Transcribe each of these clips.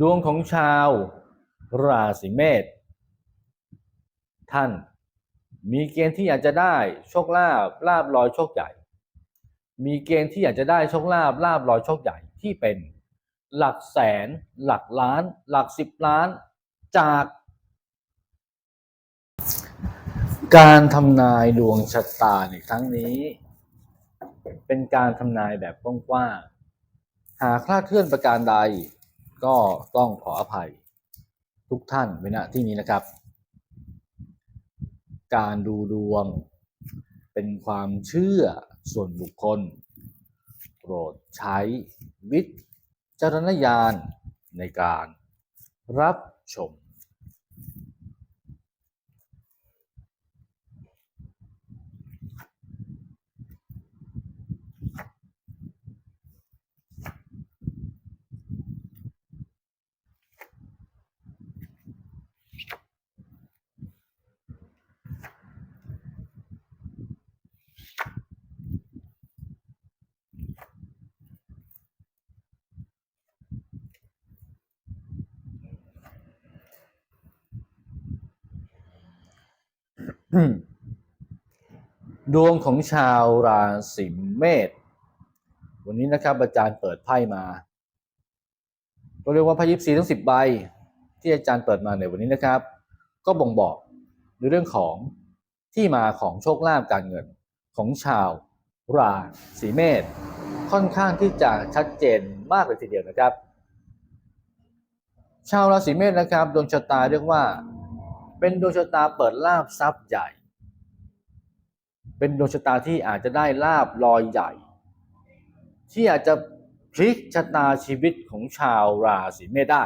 ดวงของชาวราศีเมษท่านมีเกณฑ์ที่อยากจะได้โชคลาภลาบลอยโชคใหญ่ มีเกณฑ์ที่อยากจะได้โชคลาภลาบลอยโชคใหญ่ที่เป็นหลักแสน หลักล้าน หลักสิบล้านจาก การทำนายดวงชะตาในครั้งนี้ เป็นการทำนายแบบกว้างๆหากคลาดเคลื่อนประการใด ก็ต้องขออภัยทุกท่านไว้ณที่นี้นะครับ การดูดวงเป็นความเชื่อส่วนบุคคล โปรดใช้วิจารณญาณในการรับชม ดวงของชาวราศีเมษวันนี้นะครับอาจารย์เปิดไพ่มาก็เรียกว่าไพ่ยิปซีทั้งสิบใบ ที่อาจารย์เปิดมาในวันนี้นะครับ ก็บ่งบอกในเรื่องของที่มาของโชคลาภการเงินของชาวราศีเมษค่อนข้างที่จะชัดเจนมากเลยทีเดียวนะครับ ชาวราศีเมษนะครับดวงชะตาเรียกว่า เป็นดวงชะตาเปิดลาบทรัพย์ใหญ่ เป็นดวงชะตาที่อาจจะได้ลาบลอยใหญ่ ที่อาจจะพลิกชะตาชีวิตของชาวราศีเมษได้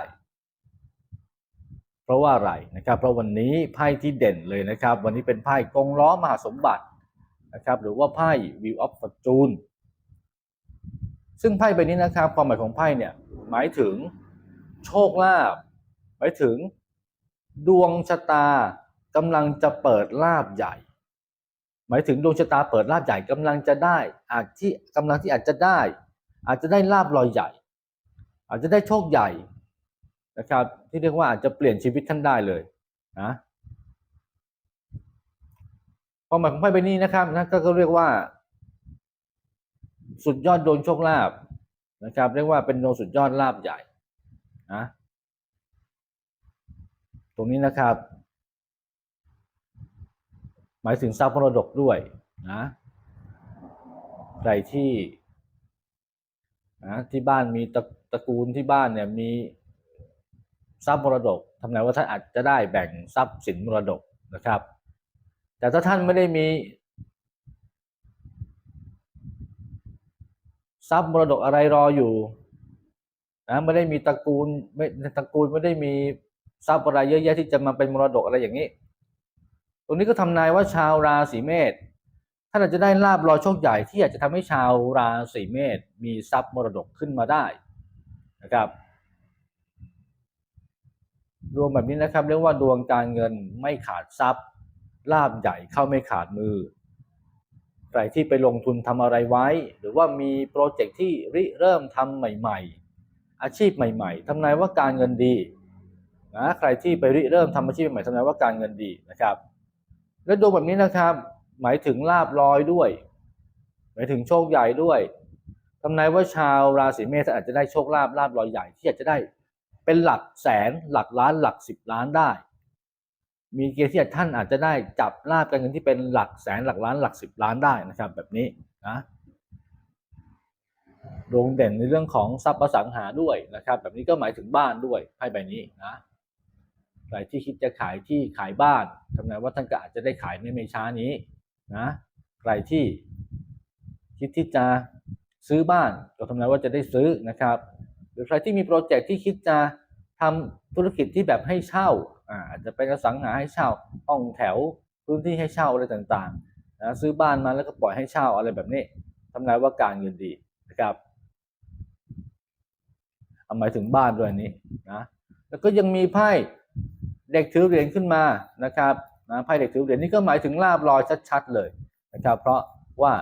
เพราะว่าอะไรนะครับ เพราะวันนี้ไพ่ที่เด่นเลยนะครับ วันนี้เป็นไพ่กงล้อมหาสมบัตินะครับ หรือว่าไพ่ View of Fortune ซึ่งไพ่ใบนี้นะครับความหมายของไพ่เนี่ยหมายถึงโชคลาภหมายถึง ดวงชะตากำลังจะเปิดลาบใหญ่ หมายถึงดวงชะตาเปิดลาบใหญ่กำลังจะได้ อาจที่กำลังที่อาจจะได้ อาจจะได้ลาบลอยใหญ่ อาจจะได้โชคใหญ่นะครับ ที่เรียกว่าอาจจะเปลี่ยนชีวิตท่านได้เลยนะความหมายของไพ่ใบนี้นะครับนั่นก็เรียกว่า สุดยอดดวงโชคลาภนะครับ เรียกว่าเป็นดวงสุดยอดลาบใหญ่นะ รงนี้นะครับ หมายถึงทรัพย์มรดกด้วยนะใครที่นะที่บ้านมีตระตระกูลที่บ้านเนี่ยมีทรัพย์มรดกทำไงว่าท่านอาจจะได้แบ่งทรัพย์สินมรดกนะครับ แต่ถ้าท่านไม่ได้มี ทรัพย์มรดกอะไรรออยู่นะไม่ได้มีตระกูลไม่ตระกูลไม่ได้มี ทรัพย์อะไรเยอะแยะที่จะมาเป็นมรดกอะไรอย่างนี้ ตรงนี้ก็ทำนายว่าชาวราศีเมษท่านอาจจะได้ลาบลอยโชคใหญ่ที่อาจจะทำให้ชาวราศีเมษมีทรัพย์มรดกขึ้นมาได้นะครับ ดวงแบบนี้นะครับ เรียกว่าดวงการเงินไม่ขาดทรัพย์ลาบใหญ่เข้าไม่ขาดมือใครที่ไปลงทุนทำอะไรไว้ หรือว่ามีโปรเจกต์ที่ริเริ่มทำใหม่ ๆ อาชีพใหม่ ๆทำนายว่าการเงินดี นะใครที่ไปริเริ่มทำอาชีพใหม่ทำนายว่าการเงินดีนะครับ และดวงแบบนี้นะครับ หมายถึงลาบลอยด้วย หมายถึงโชคใหญ่ด้วยทำนายว่าชาวราศีเมษอาจจะได้โชคลาภลาบลอยใหญ่ที่อาจจะได้ เป็นหลักแสนหลักล้านหลักสิบล้านได้ มีเกณฑ์ที่ท่านอาจจะได้จับลาบการเงินที่เป็นหลักแสนหลักล้านหลักสิบล้านได้นะครับ แบบนี้นะดวงเด่นในเรื่องของทรัพย์อสังหาด้วยนะครับ แบบนี้ก็หมายถึงบ้านด้วยไพ่ใบนี้นะ ใครที่คิดจะขายที่ขายบ้านทำนายว่าท่านก็อาจจะได้ขายในไม่ช้านี้นะใครที่คิดที่จะซื้อบ้านก็ทำนายว่าจะได้ซื้อนะครับ หรือใครที่มีโปรเจกต์ที่คิดจะทำธุรกิจที่แบบให้เช่าอ่าอาจจะเป็นอสังหาให้เช่าห้องแถวพื้นที่ให้เช่าอะไรต่างๆนะซื้อบ้านมาแล้วก็ปล่อยให้เช่าอะไรแบบนี้ทำนายว่าการเงินดีนะครับเอาหมายถึงบ้านด้วยนี้นะแล้วก็ยังมีไพ่ เด็กถือเหรียญขึ้นมานะครับนะไพ่เด็กถือเหรียญนี่ก็หมายถึงลาบลอยชัดๆเลยนะครับ เพราะว่า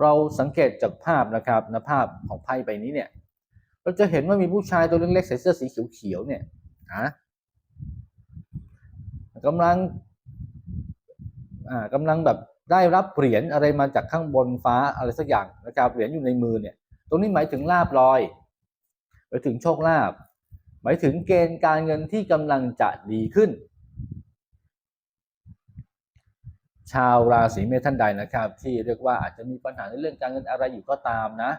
เราสังเกตจากภาพนะครับนะภาพของไพ่ใบนี้เนี่ย เราจะเห็นว่ามีผู้ชายตัวเล็กๆใส่เสื้อสีเขียวๆเนี่ยนะกำลังอ่ากำลังแบบได้รับเหรียญอะไรมาจากข้างบนฟ้าอะไรสักอย่างนะครับเหรียญอยู่ในมือเนี่ย ตรงนี้หมายถึงลาบลอยหมายถึงโชคลาภ หมายถึงเกณฑ์การเงินที่กำลังจะดีขึ้น ชาวราศีเมษท่านใดนะครับ ที่เรียกว่าอาจจะมีปัญหาในเรื่องการเงินอะไรอยู่ก็ตามนะ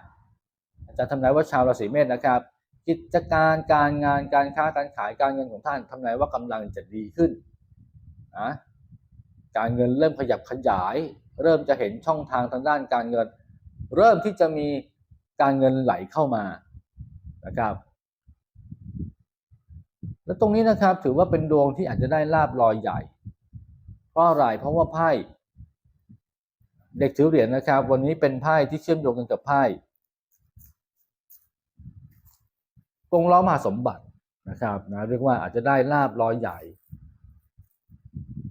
อาจารย์ทำนายว่าชาวราศีเมษนะครับ กิจการการงานการค้าการขายการเงินของท่านทำนายว่ากำลังจะดีขึ้นนะการเงินเริ่มขยับขยาย เริ่มจะเห็นช่องทางทางด้านการเงิน เริ่มที่จะมีการเงินไหลเข้ามานะครับ และตรงนี้นะครับถือว่าเป็นดวงที่อาจจะได้ลาบลอยใหญ่ เพราะอะไรเพราะว่าไพ่เด็กถือเหรียญนะครับ วันนี้เป็นไพ่ที่เชื่อมโยงกันกับไพ่กงล้อมหาสมบัตินะครับนะเรียกว่าอาจจะได้ลาบลอยใหญ่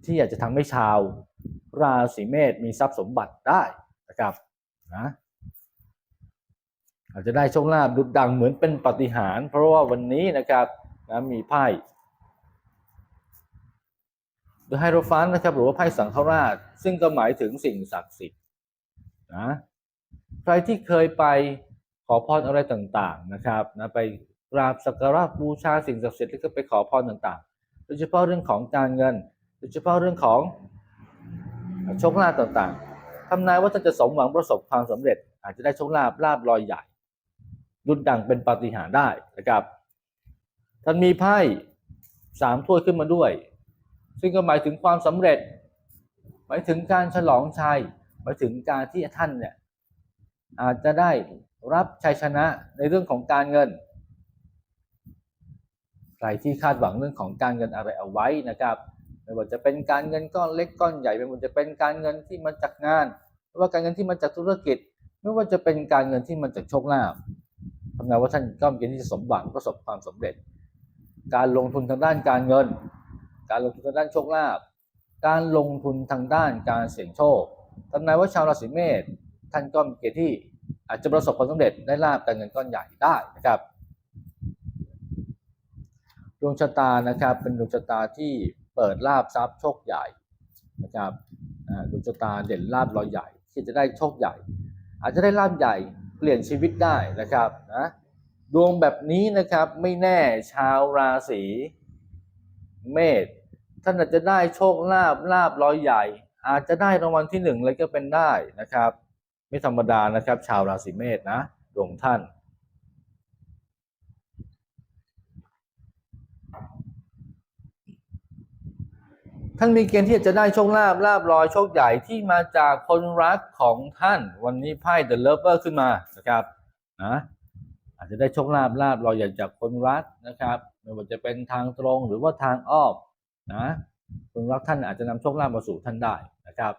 ที่อยากจะทำให้ชาวราศีเมษมีทรัพย์สมบัติได้นะครับนะอาจจะได้โชคลาภดุดดังเหมือนเป็นปาฏิหารย์เพราะว่าวันนี้นะครับ นะมีไพ่ The h i e r o p h a n t นะครับ หรือว่าไพ่สังฆราช ซึ่งก็หมายถึงสิ่งศักดิ์สิทธิ์นะใครที่เคยไปขอพรอะไรต่างๆนะครับนะไปกราบสักการะบูชาสิ่งศักดิ์สิทธิ์แล้วก็ไปขอพรต่างๆ โดยเฉพาะเรื่องของการเงิน โดยเฉพาะเรื่องของโชคลาภต่างๆทำนายว่าท่านจะสมหวังประสบความสำเร็จ อาจจะได้โชคลาภลาบลอยใหญ่ดุดดังเป็นปาฏิหาริย์ได้นะครับ ท่านมีไพ่สามถ้วยขึ้นมาด้วย ซึ่งก็หมายถึงความสำเร็จ หมายถึงการฉลองชัยหมายถึงการที่ท่านเนี่ยอาจจะได้รับชัยชนะในเรื่องของการเงิน ใครที่คาดหวังเรื่องของการเงินอะไรเอาไว้นะครับไม่ว่าจะเป็นการเงินก้อนเล็กก้อนใหญ่ไม่ว่าจะเป็นการเงินที่มาจากงานไม่ว่าการเงินที่มาจากธุรกิจ ไม่ว่าจะเป็นการเงินที่มาจากโชคลาภทำนายว่าท่านก็มีเกณฑ์ที่จะสมหวังประสบความสำเร็จ การลงทุนทางด้านการเงิน การลงทุนทางด้านโชคลาภการลงทุนทางด้านการเสี่ยงโชคทำนายว่าชาวราศีเมษท่านก็มีเกณฑ์ที่อาจจะประสบความสำเร็จได้ลาบการเงินก้อนใหญ่ได้นะครับดวงชะตานะครับเป็นดวงชะตาที่เปิดลาบทรัพย์โชคใหญ่นะครับดวงชะตาเด่นลาบลอยใหญ่ที่จะได้โชคใหญ่ อาจจะได้ลาบใหญ่เปลี่ยนชีวิตได้นะครับนะ ดวงแบบนี้นะครับไม่แน่ชาวราศีเมษท่านอาจจะได้โชคลาบลาบลอยใหญ่ อาจจะได้รางวัลที่หนึ่งเลยก็เป็นได้นะครับ ไม่ธรรมดานะครับ ชาวราศีเมษนะดวงท่าน ท่านมีเกณฑ์ที่จะได้โชคลาภลาบลอยโชคใหญ่ที่มาจากคนรักของท่าน วันนี้ไพ่ The Lover ขึ้นมานะครับนะ อาจจะได้โชคลาภลาบลอยใหญ่จากคนรักนะครับไม่ว่าจะเป็นทางตรงหรือว่าทางอ้อมนะคนรักท่านอาจจะนำโชคลาภมาสู่ท่านได้นะครับ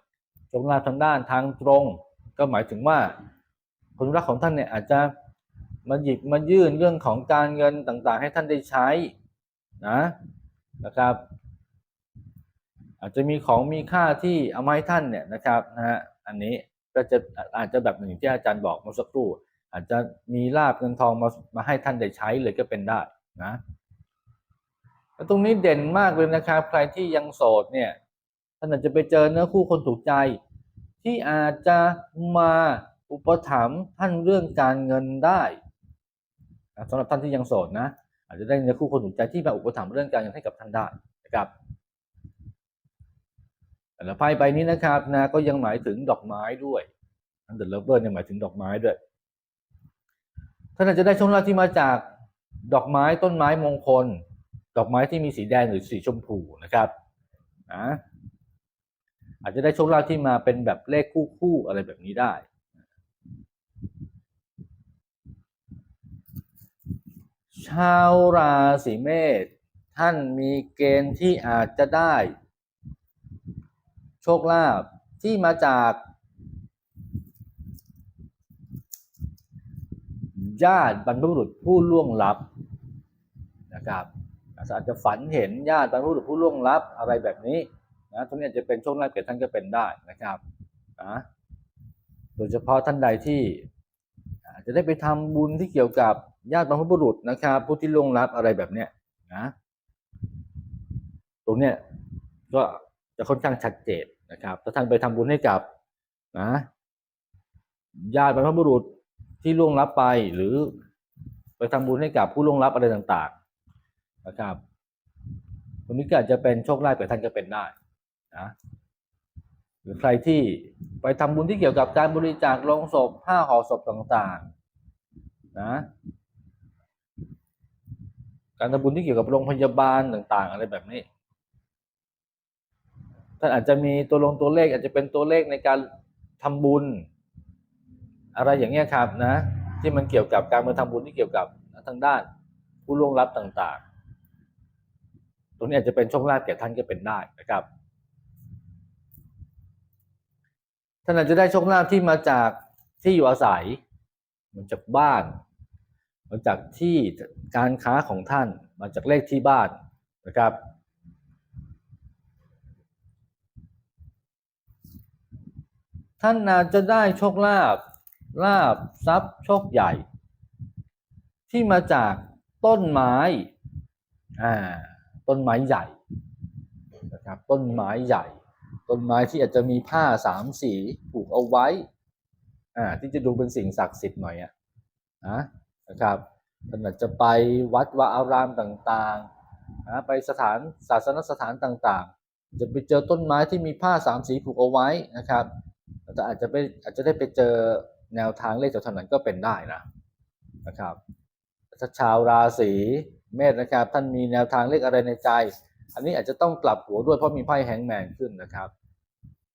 โชคลาภทางด้านทางตรง ก็หมายถึงว่า คนรักของท่านเนี่ยอาจจะมาหยิบมายื่นเรื่องของการเงินต่างๆ ให้ท่านได้ใช้นะนะครับ อาจจะมีของมีค่าที่เอามาให้ท่านเนี่ยนะครับนะฮะอันนี้ก็จะอาจจะแบบหนึ่งที่อาจารย์บอกเมื่อสักครู่ อาจจะมีลาบเงินทองมามาให้ท่านได้ใช้เลยก็เป็นได้นะแล้วตรงนี้เด่นมากเลยนะครับ ใครที่ยังโสดเนี่ยท่านอาจจะไปเจอเนื้อคู่คนถูกใจ ที่อาจจะมาอุปถัมภ์ท่านเรื่องการเงินได้สำหรับท่านที่ยังโสดนะอาจจะได้เนื้อคู่คนถูกใจที่มาอุปถัมภ์เรื่องการเงินให้กับท่านได้นะครับแต่ละไพ่ใบนี้นะครับนะก็ยังหมายถึงดอกไม้ด้วยอันเดอร์เลเวอร์เนี่ยหมายถึงดอกไม้ด้วย ท่านอาจจะได้โชคลาภที่มาจากดอกไม้ต้นไม้มงคล ดอกไม้ที่มีสีแดงหรือสีชมพูนะครับนะอาจจะได้โชคลาภที่มาเป็นแบบเลขคู่คู่ๆอะไรแบบนี้ได้ ชาวราศีเมษท่านมีเกณฑ์ที่อาจจะได้ โชคลาภที่มาจาก ญาติบรรพบุรุษผู้ล่วงลับนะครับอาจจะฝันเห็นญาติบรรพบุรุษผู้ล่วงลับอะไรแบบนี้นะตรงนี้อาจจะเป็นโชคลาภแก่ท่านก็เป็นได้นะครับนะโดยเฉพาะท่านใดที่จะได้ไปทำบุญที่เกี่ยวกับญาติบรรพบุรุษนะครับผู้ที่ล่วงลับอะไรแบบเนี้ยนะตรงเนี้ยก็จะค่อนข้างชัดเจนนะครับถ้าท่านไปทำบุญให้กับนะญาติบรรพบุรุษ ที่ล่วงลับไปหรือไปทำบุญให้กับผู้ล่วงลับอะไรต่างๆนะครับตรงนี้ก็อาจจะเป็นโชคลาภแก่ท่านก็เป็นได้นะหรือใครที่ไปทำบุญที่เกี่ยวกับการบริจาคลงศพผ้าห่อศพต่างๆนะการทำบุญที่เกี่ยวกับโรงพยาบาลต่างๆ อะไรแบบนี้ท่านอาจจะมีตัวลงตัวเลขอาจจะเป็นตัวเลขในการทำบุญ อะไรอย่างเงี้ยครับนะที่มันเกี่ยวกับการมาทำบุญที่เกี่ยวกับทางด้าน ผู้ล่วงลับต่างๆตรงนี้อาจจะเป็นโชคลาภแก่ท่านก็เป็นได้นะครับท่านอาจจะได้โชคลาภที่มาจากที่อยู่อาศัยมาจากบ้าน มาจากที่การค้าของท่าน มาจากเลขที่บ้านนะครับ ท่านอาจจะได้โชคลาภ ลาบทรัพย์โชคใหญ่ ที่มาจากต้นไม้อ่าต้นไม้ใหญ่นะครับต้นไม้ใหญ่ ต้นไม้ที่อาจจะมีผ้าสามสีผูกเอาไว้อ่าที่จะดูเป็นสิ่งศักดิ์สิทธิ์หน่อยอะนะนะครับท่านอาจจะไปวัดวาอารามต่างๆนะไปสถานศาสนสถานต่างๆ จะไปเจอต้นไม้ที่มีผ้าสามสีผูกเอาไว้นะครับแต่อาจจะไปอาจจะได้ไปเจอ แนวทางเลขจากทานั้นก็เป็นได้นะนะครับถ้าชาวราศีเมษนะครับ ท่านมีแนวทางเลขอะไรในใจ อันนี้อาจจะต้องกลับหัวด้วยเพราะมีไพ่แฮงแมนขึ้นนะครับ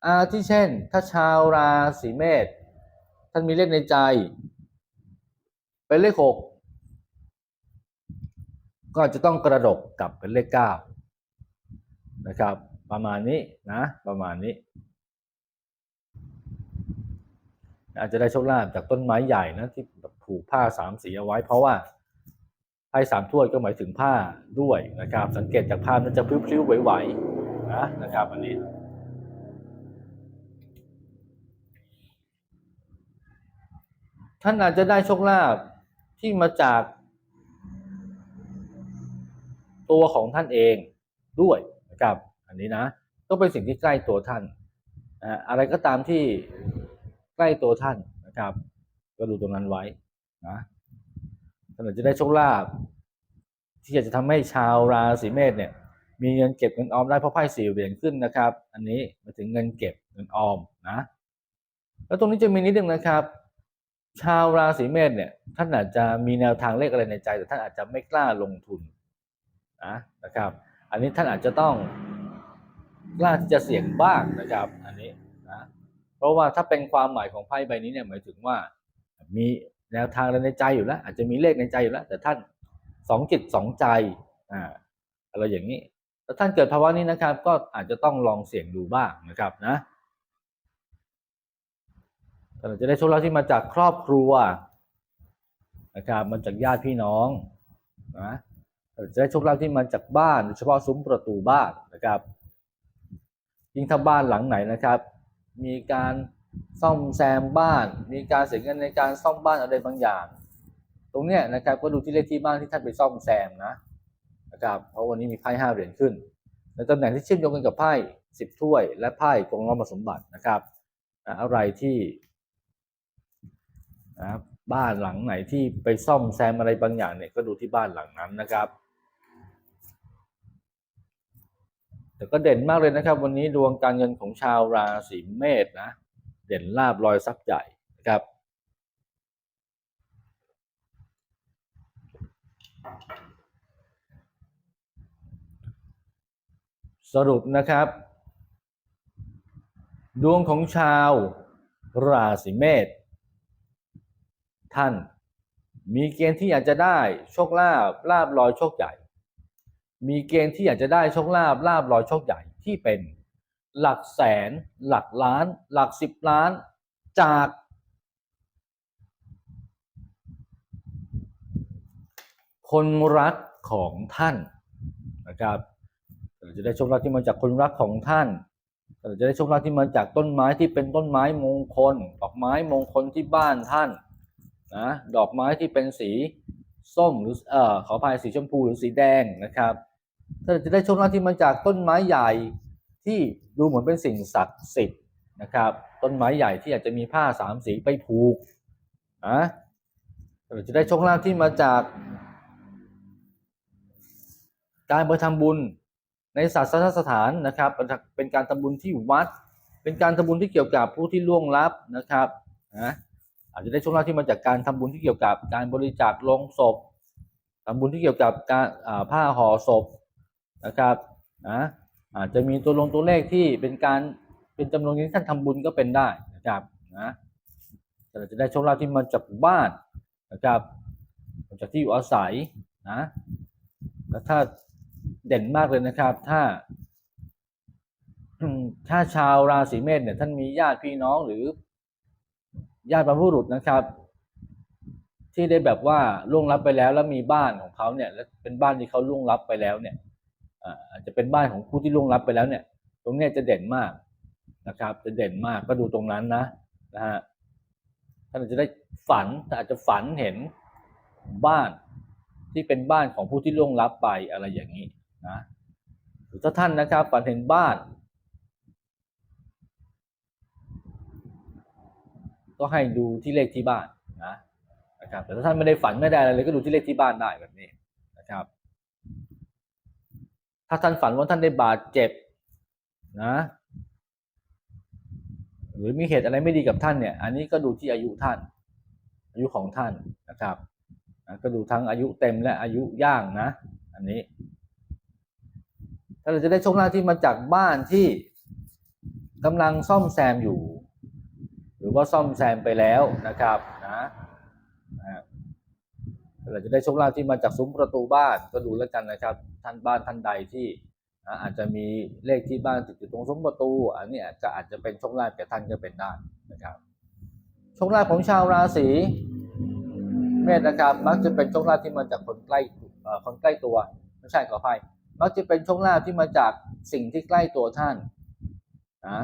อาที่เช่น ถ้าชาวราศีเมษท่านมีเลขในใจ เป็นเลขหกก็จะต้องกระดกกลับเป็นเลขเก้านะครับ ประมาณนี้นะ ประมาณนี้ อาจจะได้โชคลาภจากต้นไม้ใหญ่นะที่แบบผูกผ้าสามสีเอาไว้ เพราะว่าไพ่สามถ้วยก็หมายถึงผ้าด้วยนะครับ สังเกตจากภาพนั้นจะพลิ้วๆไหวๆนะนะครับ อันนี้ท่านอาจจะได้โชคลาภที่มาจากตัวของท่านเองด้วยนะครับ อันนี้นะ ก็เป็นสิ่งที่ใกล้ตัวท่านอ่าอะไรก็ตามที่ ใกล้ตัวท่านนะครับ ก็ดูตรงนั้นไว้นะท่านอาจจะได้โชคลาภที่อยากจะทำให้ชาวราศีเมษเนี่ยมีเงินเก็บเงินออมได้เพราะไพ่สี่เหรียญขึ้นนะครับ อันนี้มาถึงเงินเก็บเงินออมนะ แล้วตรงนี้จะมีนิดนึงนะครับ ชาวราศีเมษเนี่ยท่านอาจจะมีแนวทางเลขอะไรในใจ แต่ท่านอาจจะไม่กล้าลงทุนนะนะครับ อันนี้ท่านอาจจะต้องกล้าที่จะเสี่ยงบ้างนะครับอันนี้นะ เพราะว่าถ้าเป็นความหมายของไพ่ใบนี้เนี่ยหมายถึงว่า มีแนวทางอะไรในใจอยู่แล้ว อาจจะมีเลขในใจอยู่แล้ว แต่ท่านสองจิตสองใจอ่าอะไรอย่างนี้ถ้าท่านเกิดภาวะนี้นะครับ ก็อาจจะต้องลองเสี่ยงดูบ้างนะครับนะท่านอาจจะได้โชคลาภที่มาจากครอบครัวนะครับมาจากญาติพี่น้องนะจะได้โชคลาภที่มาจากบ้านโดยเฉพาะซุ้มประตูบ้านนะครับยิ่งถ้าบ้านหลังไหนนะครับ มีการซ่อมแซมบ้าน มีการเสียเงินในการซ่อมบ้านอะไรบางอย่าง ตรงเนี้ยนะครับก็ดูที่เลขที่บ้านที่ท่านไปซ่อมแซมนะนะครับเพราะวันนี้มีไพ่ห้าเหรียญขึ้นในตำแหน่งที่เชื่อมโยงกันกับไพ่สิบถ้วย และไพ่กองล้อมสมบัตินะครับอะไรที่นะบ้านหลังไหนที่ไปซ่อมแซมอะไรบางอย่างเนี่ยก็ดูที่บ้านหลังนั้นนะครับ แต่ก็เด่นมากเลยนะครับ วันนี้ดวงการเงินของชาวราศีเมษนะ เด่นลาบลอยทรัพย์ใหญ่นะครับสรุปนะครับ ดวงของชาวราศีเมษท่านมีเกณฑ์ที่อยากจะได้โชคลาภลาบลอยโชคใหญ่ มีเกณฑ์ที่อยากจะได้โชคลาภลาบลอยโชคใหญ่ที่เป็นหลักแสน หลักล้าน หลักสิบล้านจากคนรักของท่านนะครับเราจะได้โชคลาภที่มาจากคนรักของท่านเราจะได้โชคลาภที่มาจากต้นไม้ที่เป็นต้นไม้มงคล ดอกไม้มงคลที่บ้านท่านนะดอกไม้ที่เป็นสีส้มหรือเอ่อขออภัยสีชมพูหรือสีแดงนะครับ ท่านจะได้โชคลาภที่มาจากต้นไม้ใหญ่ที่ดูเหมือนเป็นสิ่งศักดิ์สิทธิ์นะครับ ต้นไม้ใหญ่ที่อาจจะมีผ้าสามสีไปผูกนะเราจะได้โชคลาภที่มาจากการไปทำบุญในศาสนสถานนะครับ เป็นการทำบุญที่วัด เป็นการทำบุญที่เกี่ยวกับผู้ที่ล่วงลับนะครับนะอาจจะได้โชคลาภที่มาจากการทำบุญที่เกี่ยวกับการบริจาคลงศพทำบุญที่เกี่ยวกับการผ้าห่อศพ นะครับนะอาจจะมีตัวลงตัวเลขที่เป็นการเป็นจำนวนนที่ท่านทำบุญก็เป็นได้นะครับนะแต่เราจะได้โชคลาภที่มาจากบ้านนะครับจากที่อยู่อาศัยนะแล้วถ้าเด่นมากเลยนะครับ ถ้า ถ้าชาวราศีเมษเนี่ย ท่านมีญาติพี่น้องหรือ ญาติบรรพบุรุษนะครับ ที่ได้แบบว่าล่วงลับไปแล้วแล้วมีบ้านของเขาเนี่ย และเป็นบ้านที่เขาล่วงลับไปแล้วเนี่ย อาจจะเป็นบ้านของผู้ที่ล่วงลับไปแล้วเนี่ย ตรงนี้จะเด่นมากนะครับ จะเด่นมากก็ดูตรงนั้นนะนะฮะท่านจจะได้ฝันแต่อาจจะฝันเห็นบ้านที่เป็นบ้านของผู้ที่ล่วงลับไปอะไรอย่างนี้นะหรือถ้าท่านนะครับฝันเห็นบ้าน ก็ให้ดูที่เลขที่บ้านนะนะครับแต่ถ้าท่านไม่ได้ฝันไม่ได้อะไรเลยก็ดูที่เลขที่บ้านได้แบบนี้นะครับ ถ้าท่านฝันว่าท่านได้บาดเจ็บนะ หรือมีเหตุอะไรไม่ดีกับท่านเนี่ย อันนี้ก็ดูที่อายุท่าน อายุของท่านนะครับก็ดูทั้งอายุเต็มและอายุย่างนะ อันนี้ ถ้าเราจะได้โชคลาภที่มาจากบ้านที่กำลังซ่อมแซมอยู่ หรือว่าซ่อมแซมไปแล้วนะครับนะนะเราจะได้โชคลาภที่มาจากซุ้มประตูบ้านก็ดูแล้วกันนะครับ ท่านบ้านท่านใดที่อาจจะมีเลขที่บ้านติดอยู่ตรงซุ้มประตู อันนี้อาจจะอาจจะเป็นโชคลาภแก่ท่านก็เป็นได้นะครับโชคลาภของชาวราศีเมษนะครับมักจะเป็นโชคลาภที่มาจากคนใกล้คนใกล้ตัวไม่ใช่ขออภัยมักจะเป็นโชคลาภที่มาจากสิ่งที่ใกล้ตัวท่านนะ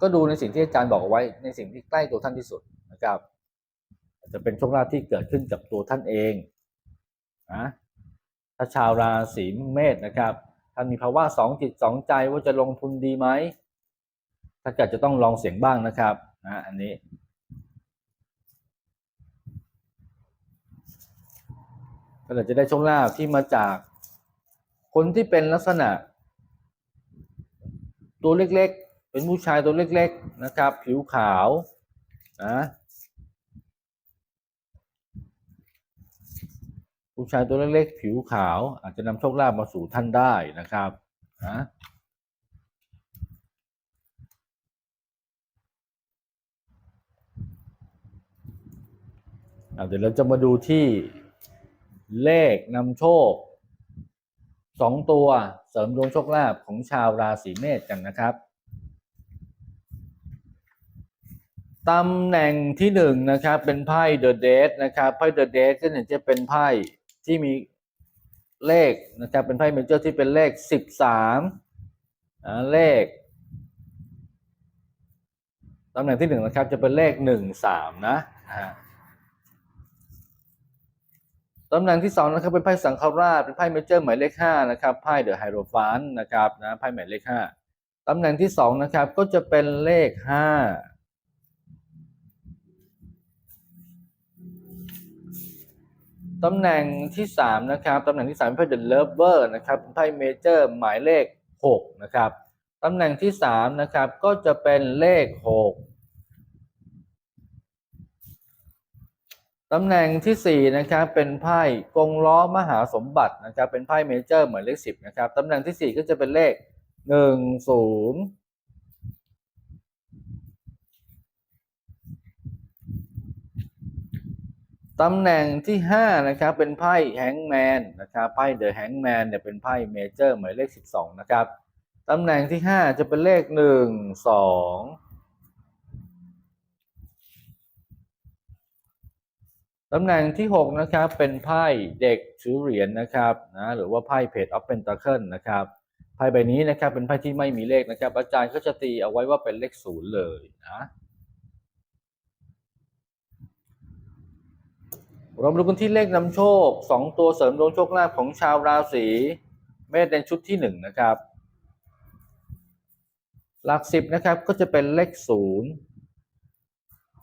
ก็ดูในสิ่งที่อาจารย์บอกเอาไว้ ในสิ่งที่ใกล้ตัวท่านที่สุดนะครับอาจจะเป็นโชคลาภที่เกิดขึ้นกับตัวท่านเองนะ ถ้าชาวราศีเมษนะครับท่านมีภาวะสองจิตสองใจว่าจะลงทุนดีไหมถ้าเกิดจะต้องลองเสียงบ้างนะครับนะอันนี้ ก็จะได้โชคลาภที่มาจากคนที่เป็นลักษณะ ตัวเล็กๆ เป็นผู้ชายตัวเล็กๆนะครับ ผิวขาวนะ ผู้ชายตัวเล็กๆผิวขาว อาจจะนำโชคลาภมาสู่ท่านได้นะครับนะเดี๋ยวเราจะมาดูที่เลขนำโชคสองตัวเสริมดวงโชคลาภของชาวราศีเมษกันนะครับตำแหน่งที่หนึ่งนะครับ เป็นไพ่เดอะเดทนะครับไพ่เดอะเดทก็เนี่ยจะเป็นไพ่ ที่มีเลขนะครับเป็นไพ่เมเจอร์ที่เป็นเลขสิบสามเลขตำแหน่งที่หนึ่งนะครับจะเป็นเลขหนึ่งสามนะตำแหน่งที่สองนะครับเป็นไพ่สังฆราชเป็นไพ่เมเจอร์หมายเลขห้านะครับไพ่เดอะไฮโรฟานนะครับนะไพ่หมายเลขห้าตำแหน่งที่สองนะครับก็จะเป็นเลขห้า ตำแหน่งที่ 3 นะครับตำแหน่งที่3ไพ่เดอะเลิฟเวอร์นะครับไพ่เมเจอร์หมายเลข 6 นะครับตำแหน่งที่ 3 นะครับก็จะเป็นเลข 6ตำแหน่งที่ 4 นะครับเป็นไพ่กงล้อมหาสมบัตินะครับเป็นไพ่เมเจอร์หมายเลข 10 นะครับตำแหน่งที่ 4 ก็จะเป็นเลข 1 0 ตำแหน่งที่ห้านะครับ เป็นไพ่แฮงแมนนะครับไพ่เดอะแฮงแมนเนี่ยเป็นไพ่เมเจอร์หมายเลขสิบสองนะครับ ตำแหน่งที่ห้าจะเป็นเลขหนึ่งสองตำแหน่งที่ 6 นะครับ เป็นไพ่เด็กถือเหรียญนะครับนะหรือว่าไพ่เพจออฟเป็นต a เคิลนะครับไพ่ใบนี้นะครับเป็นไพ่ที่ไม่มีเลขนะครับ อาจารย์ก็จะตีเอาไว้ว่าเป็นเลขศูนย์เลยนะ เรามาดูกันที่เลขนำโชคสองตัวเสริมดวงโชคลาภของชาวราศีเมษในชุดที่หนึ่งนะครับ หลักสิบนะครับก็จะเป็นเลขศูนย์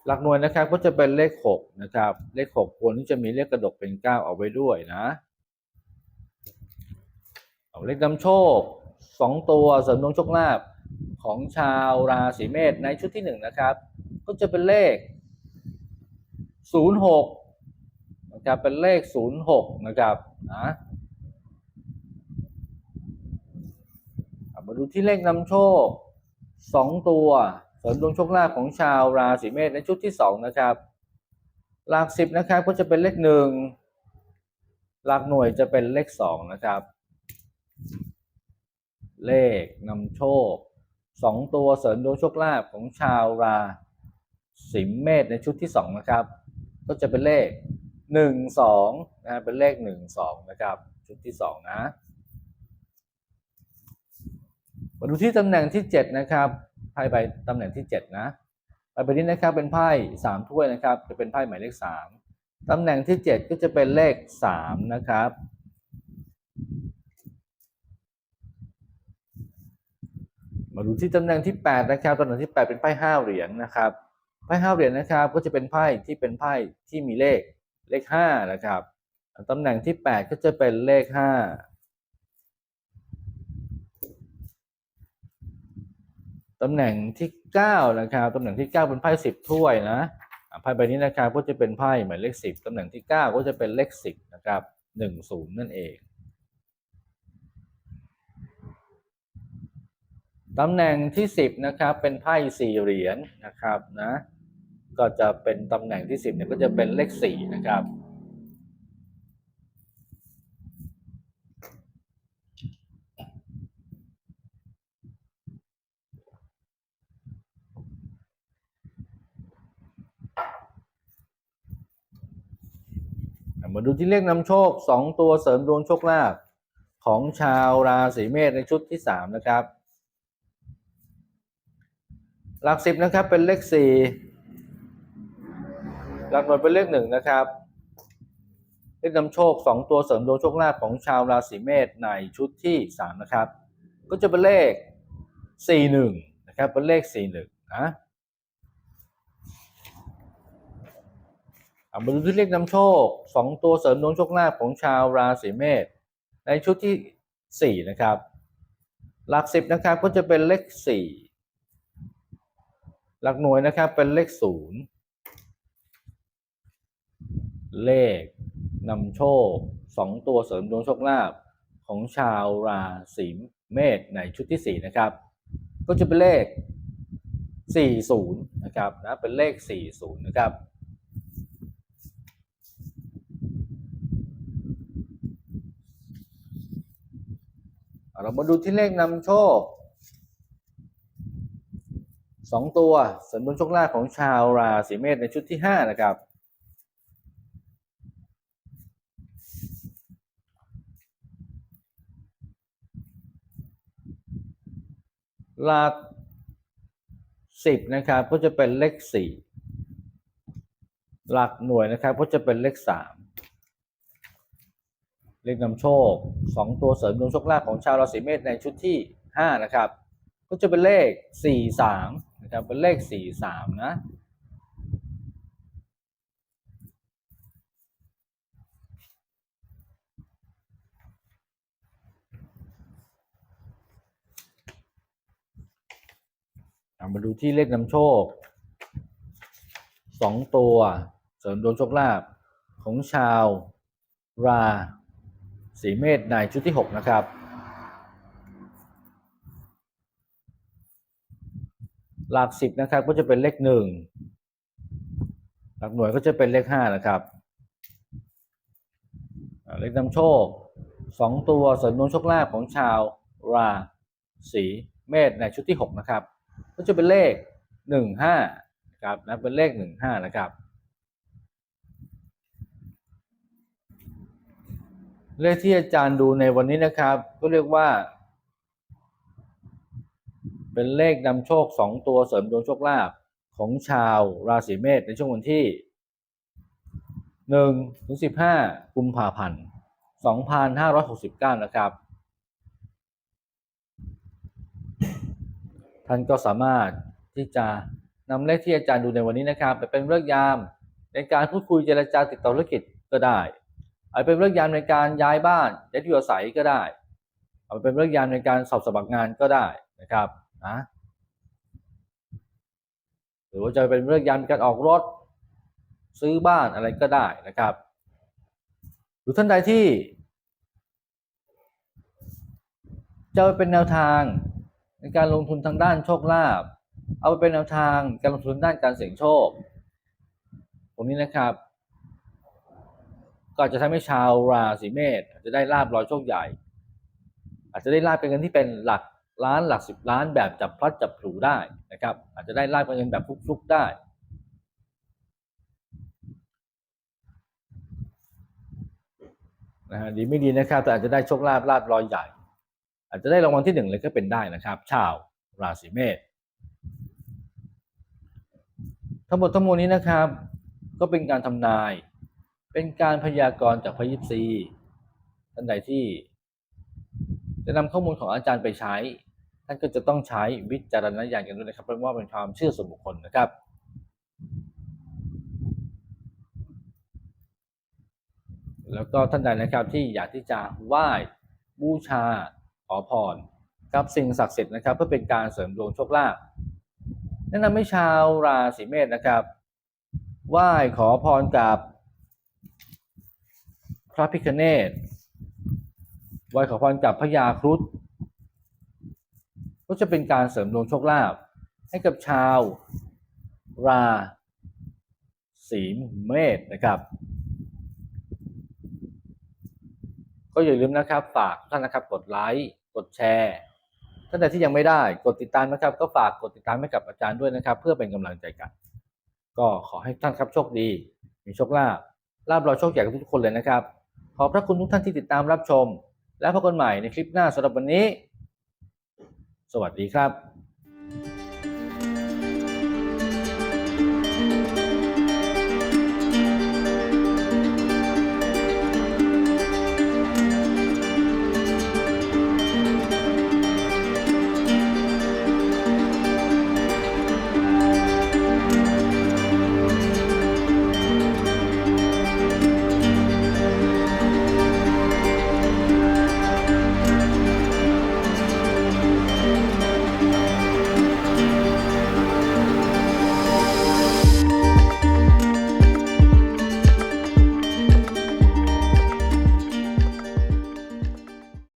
หลักหน่วยนะครับก็จะเป็นเลขหกนะครับ เลขหกควรที่จะมีเลขกระดกเป็นเก้าเอาไว้ด้วยนะเอาเลขนำโชคสองตัวเสริมดวงโชคลาภของชาวราศีเมษในชุดที่หนึ่งนะครับ ก็จะเป็นเลขศู นะครับเป็นเลขศูนะครับนะมาดูที่เลขนำโชคสองตัวเสริมดวงโชคลาภของชาวราศีเมษในชุดที่สองนะครับ หลักสิบนะครับก็จะเป็นเลขหนึ่งหลักหน่วยจะเป็นเลขสองนะครับ เลขนำโชคสองตัวเสริมดวงโชคลาภของชาวราศีเมษในชุดที่สองนะครับ ก็จะเป็นเลข หนึ่งสองนะเป็นเลขหนึ่งสองนะครับชุดที่สองนะมาดูที่ตำแหน่งที่เจ็ดนะครับไพ่ใบตำแหน่งที่เจ็ดนะใบใบนี้นะครับเป็นไพ่สามถ้วยนะครับ จะเป็นไพ่หมายเลขสามตำแหน่งที่เจ็ดก็จะเป็นเลขสามนะครับมาดูที่ตำแหน่งที่แปดนะครับตำแหน่งที่แปดเป็นไพ่ห้าเหรียญนะครับไพ่ห้าเหรียญนะครับก็จะเป็นไพ่ที่เป็นไพ่ที่มีเลข เลขห้านะครับตำแหน่งที่แปดก็จะเป็นเลขห้าตำแหน่งที่เก้านะครับตำแหน่งที่เก้าเป็นไพ่สิบถ้วยนะไพ่ใบนี้นะครับก็จะเป็นไพ่หมายเลขสิบตำแหน่งที่เก้าก็จะเป็นเลขสิบนะครับหนึ่งศูนย์นั่นเองตำแหน่งที่สิบนะครับ เป็นไพ่สี่เหรียญนะครับนะ ก็จะเป็นตำแหน่งที่ 10เนี่ยก็จะเป็นเลข4นะครับ มาดูที่เลขนำโชค 2 ตัวเสริมดวงโชคลาภของชาวราศีเมษในชุดที่ 3 นะครับ หลักสิบนะครับเป็นเลข 4 รักนวลเป็นเลขหนึ่งนะครับเลขนำโชคสองตัวเสริมดวงโชคลาภของชาวราศีเมษในชุดที่สามนะครับ ก็จะเป็นเลขสี่หนึ่งนะครับเป็นเลขสี่หนึ่งนะมาดูที่เลขนำโชคสองตัวเสริมดวงโชคลาภของชาวราศีเมษในชุดที่สี่นะครับหลักสิบนะครับก็จะเป็นเลขสี่หลักหน่วยนะครับเป็นเลขศูนย์ เลขนำโชคสองตัวเสริมดวงโชคลาภของชาวราศีเมษในชุดที่สี่นะครับ ก็จะเป็นเลขสี่ศูนย์นะครับนะเป็นเลขสี่ศูนย์นะครับเรามาดูที่เลขนำโชคสองตัวเสริมดวงโชคลาภของชาวราศีเมษในชุดที่ห้านะครับ หลักสิบนะครับก็จะเป็นเลขสี่หลักหน่วยนะครับก็จะเป็นเลขสามเลขนำโชคสองตัวเสริมดวงโชคลาภของชาวราศีเมษในชุดที่ห้านะครับ ก็จะเป็นเลขสี่สามนะครับเป็นเลขสี่สามนะ มาดูที่เลขนำโชคสองตัวเสริมดวงโชคลาภของชาว ราศีเมษในชุดที่หกนะครับ หลักสิบนะครับก็จะเป็นเลขหนึ่งหลักหน่วยก็จะเป็นเลขห้านะครับ เลขนำโชคสองตัวเสริมดวงโชคลาภของชาวราศีเมษในชุดที่หกนะครับ ก็จะเป็นเลขหนึ่งห้านะครับนะเป็นเลขหนึ่งห้านะครับ เลขที่อาจารย์ดูในวันนี้นะครับ ก็เรียกว่า เป็นเลขนำโชคสองตัวเสริมดวงโชคลาภของชาวราศีเมษในช่วงวันที่1ถึง15กุมภาพันธ์2569นะครับ ท่านก็สามารถที่จะนำเลขที่อาจารย์ดูในวันนี้นะครับไปเป็นเรื่องยาม ในการพูดคุยเจรจาติดต่อธุรกิจก็ได้อาจเป็นเรื่องยามในการย้ายบ้านย้ายที่อาศัยก็ได้เอาไปเป็นเรื่องยามในการสอบสมัครงานก็ได้นะครับนะหรือว่าจะเป็นเรื่องยามในการออกรถซื้อบ้านอะไรก็ได้นะครับ หรือท่านใดที่ จะไปเป็นแนวทาง ในการลงทุนทางด้านโชคลาภเอาไปเป็นแนวทางการลงทุนด้านการเสี่ยงโชค ตรงนี้นะครับ ก็จจะทำให้ชาวราศีเมษจจะได้ลาบลอยโชคใหญ่ อาจจะได้ลาบเป็นเงินที่เป็นหลักล้านหลักสิบล้านแบบจับพลัดจับผลูได้นะครับ อาจจะได้ลาบเป็นเงินแบบฟลุกๆได้นะฮะดีไม่ดีนะครับ แต่อาจจะได้โชคลาภลาบลอยใหญ่ อาจจะได้รางวัลที่หนึ่งเลยก็เป็นได้นะครับ ชาวราศีเมษทั้งหมดทั้งมวลนี้นะครับ ก็เป็นการทำนาย เป็นการพยากรณ์จากพระยิปซีท่านใดที่ จะนำข้อมูลของอาจารย์ไปใช้ ท่านก็จะต้องใช้วิจารณญาณกันด้วยนะครับเพราะว่าเป็นความเชื่อส่วนบุคคลนะครับแล้วก็ท่านใดนะครับที่อยากที่จะไหว้บูชา ขอพรกับสิ่งศักดิ์สิทธิ์นะครับ เพื่อเป็นการเสริมดวงโชคลาภแนะนำให้ชาวราศีเมษนะครับไหว้ขอพรกับพระพิคเนตไหว้ขอพรกับพระยาครุฑก็จะเป็นการเสริมดวงโชคลาภให้กับชาวราศีเมษนะครับ ก็อย่าลืมนะครับฝากท่านนะครับกดไลค์กดแชร์ท่านใดที่ยังไม่ได้กดติดตามนะครับ ก็ฝากกดติดตามให้กับอาจารย์ด้วยนะครับ เพื่อเป็นกำลังใจกัน ก็ขอให้ท่านครับโชคดี มีโชคลาภลาบเราโชคใหญ่กับทุกคนเลยนะครับ ขอบพระคุณทุกท่านที่ติดตามรับชม และพบกันใหม่ในคลิปหน้าสำหรับวันนี้ สวัสดีครับ